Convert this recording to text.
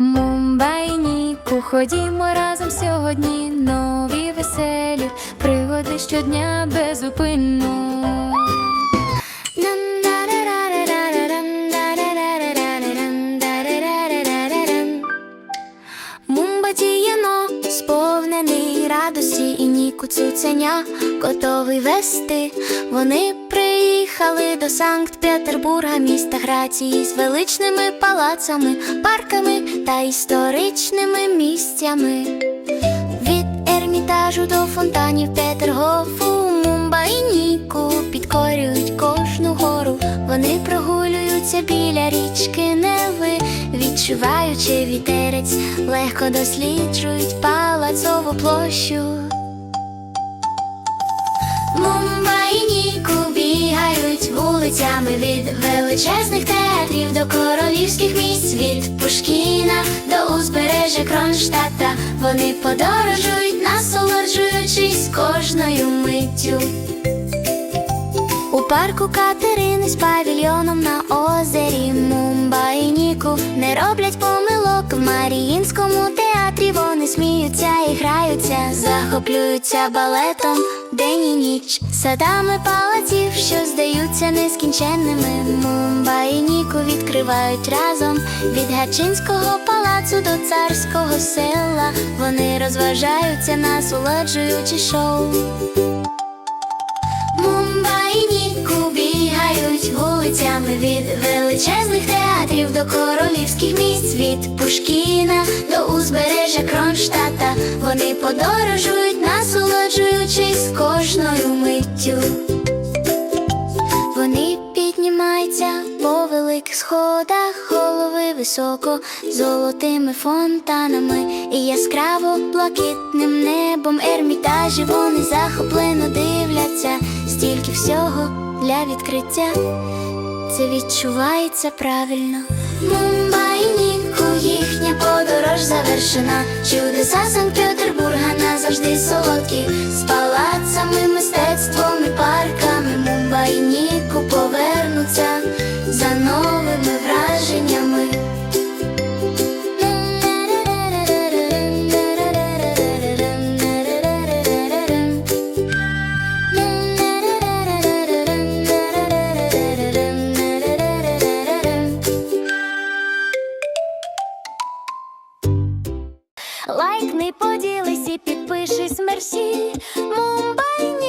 Мумбайніку, ходімо разом сьогодні. Нові веселі пригоди щодня безупинно. Мумбатієно, сповнений радості і ніку цуценя, готовий вести. Вони приїхали до Санкт-Петербурга, міста грації з величними палацами, парками та історичними місцями. Від Ермітажу до фонтанів Петергофу, Мумба і Ніку підкорюють кожну гору. Вони прогулюються біля річки Неви, відчуваючи вітерець, легко досліджують палацову площу. Вулицями від величезних театрів до королівських місць, від Пушкіна до узбережжя Кронштадта. Вони подорожують, насолоджуючись кожною миттю. У парку Катерини з павільйоном на озері Мумба і Ніку не роблять помилок в Маріїнському театрі. Вони сміються і граються, захоплюються балетом день і ніч, садами палаців, що здаються нескінченними. Мумба і Ніку відкривають разом від Гачинського палацу до царського села. Вони розважаються, насолоджуючи шоу. Мумба і Ніку бігають вулицями від величезних театрів до королівських місць, від Пушкіна до узбережжя Кронштадта. Вони подорожують, Вони піднімаються по великих сходах, голови високо, золотими фонтанами і яскраво блакитним небом ермітажі вони захоплено дивляться, стільки всього для відкриття. Це відчувається правильно. Мумба і Ніку, їхня подорож завершена. Чудеса Санкт-Петербурга назавжди солодкі, з Лайкни, поділись і підпишись мерсі. Разом